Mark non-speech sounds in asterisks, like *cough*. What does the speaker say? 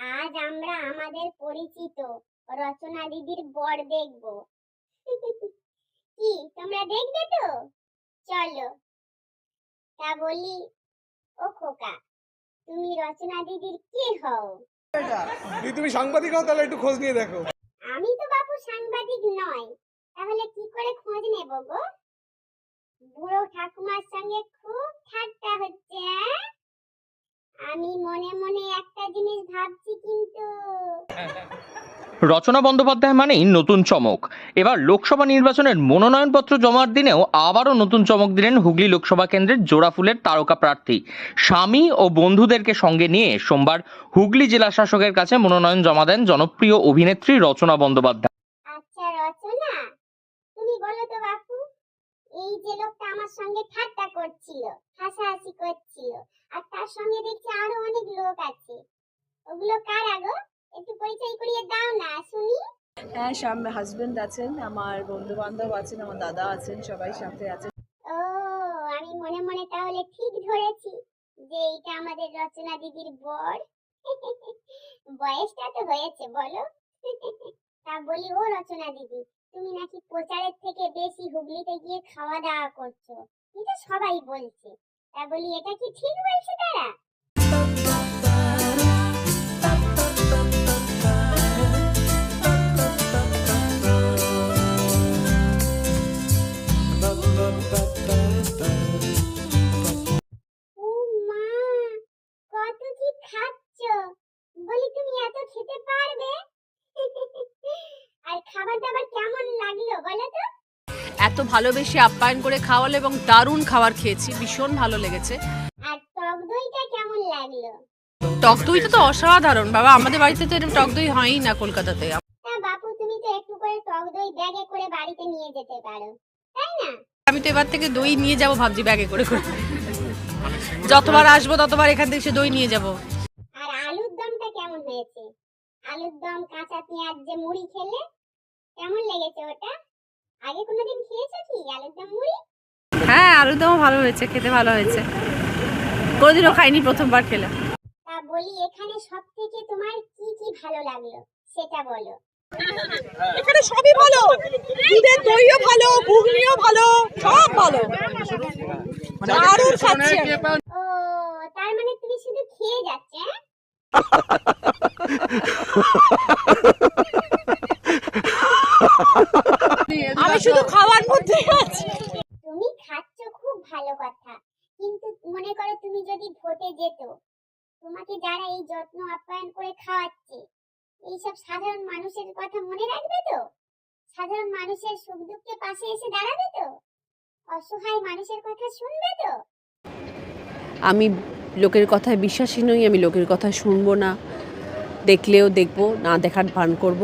আজ আমরা আমাদের পরিচিত রচনা দিদির বর দেখব। *laughs* কি তোমরা দেখবে তো? চলো। তা বলি ও খোকা তুমি রচনা দিদির কে হও? তুমি সাংবাদিক হও তাহলে একটু খোঁজ নিয়ে দেখো। আমি তো বাপু সাংবাদিক নয় তাহলে কি করে খোঁজ নেব গো? বুড়ো ঠাকুমার সঙ্গে খুব ঠাট্টা হচ্ছে আমি মনে মনে একটা জিনিস ভাবছি কিন্তু। রচনা বন্দ্যোপাধ্যায় মানেই নতুন চমক। এবার লোকসভা নির্বাচনের মনোনয়নপত্র জমার দিনেও আবারও নতুন চমক দিলেন হুগলি লোকসভা কেন্দ্রের জোড়াফুলের তারকা প্রার্থী। স্বামী ও বন্ধুদেরকে সঙ্গে নিয়ে সোমবার হুগলি জেলা শাসকের কাছে মনোনয়ন জমা দেন জনপ্রিয় অভিনেত্রী রচনা বন্দ্যোপাধ্যায়। আচ্ছা রচনা? তুমি বলো তো বাপু। এই যে লোকটা আমার সঙ্গে ঠাট্টা করছিল হাসাহাসি করছিল আর তার সঙ্গে দেখছি আরও অনেক লোক আছে। ওগুলো কারা গো? একটু পরিচয় করিয়ে দাও না শুনি। হ্যাঁ সামনে হাজবেন্ড আছেন আমার বন্ধু বান্ধব আছেন আমার দাদা আছেন সবাই সাথে আছেন। ও আমি মনে মনে তাহলে ঠিক ধরেছি যে এইটা আমাদের রচনা দিদির বর। *laughs* বয়সটা তো হয়েছে বলো। *laughs* তা বলি ও রচনা দিদি তুমি নাকি প্রচারের থেকে বেশি হুগলিতে গিয়ে খাওয়া দাওয়া করছ এটা সবাই বলছে। তা বলি, এটা কি ঠিক বলছে তারা? কত খাচ্ছ? বলি, তুমি এত খেতে পারবে? খাবার দাবার কেমন লাগল বলো তো? এত ভালোবেসে আপ্যায়ন করে খাওয়ালো এবং দারুণ খাবার খেয়েছি ভীষণ ভালো লেগেছে। আর টক দইটা কেমন লাগল? টক দইটা তো অসাধারণ বাবা আমাদের বাড়িতে তো এরকম টক দই হয়ই না কলকাতাতে। বাপু তুমি তো একটু করে টক দই ব্যাগে করে বাড়িতে নিয়ে যেতে পারো তাই না? আমি তো এবার থেকে দই নিয়ে যাব ভাবছি ব্যাগে করে করে। যতবার আসব ততবার এখান থেকে সে দই নিয়ে যাব। আর আলুর দমটা কেমন হয়েছে? আলুর দম কাঁচা পেঁয়াজ যে মুড়ি খেলে? কেমন লেগেছে ওটা? আগে কোনোদিন খেয়েছো কি? আলুর দম মুড়ি? হ্যাঁ আলুর দমও ভালো হয়েছে খেতে ভালো হয়েছে। কোনোদিনও খাইনি প্রথমবার খেলাম তা বলি এখানে সব থেকে তোমার কি কি ভালো লাগল? সেটা বলো। এখানে সবই ভালো। দুধের দইও ভালো ঘুগনিও ভালো সব ভালো। দারুণ খাচ্ছি। ও তার মানে তুমি শুধু খেয়ে যাচ্ছে *laughs* হ্যাঁ? আমি শুধু খাওয়ার মধ্যে আছি তুমি খাচ্ছ খুব ভালো কথা কিন্তু মনে করো তুমি যদি ভোটে যেত। তোমাকে যারা এই যত্ন আপ্যায়ন করে খাওয়াচ্ছে এইসব সাধারণ মানুষের কথা মনে রাখবে তো? সাধারণ মানুষের সুখ দুঃখে পাশে এসে দাঁড়াবে তো? অসহায় মানুষের কথা শুনবে তো? আমি লোকের কথায় বিশ্বাসী নই আমি লোকের কথা শুনব না। দেখলেও দেখব না দেখার ভান করব।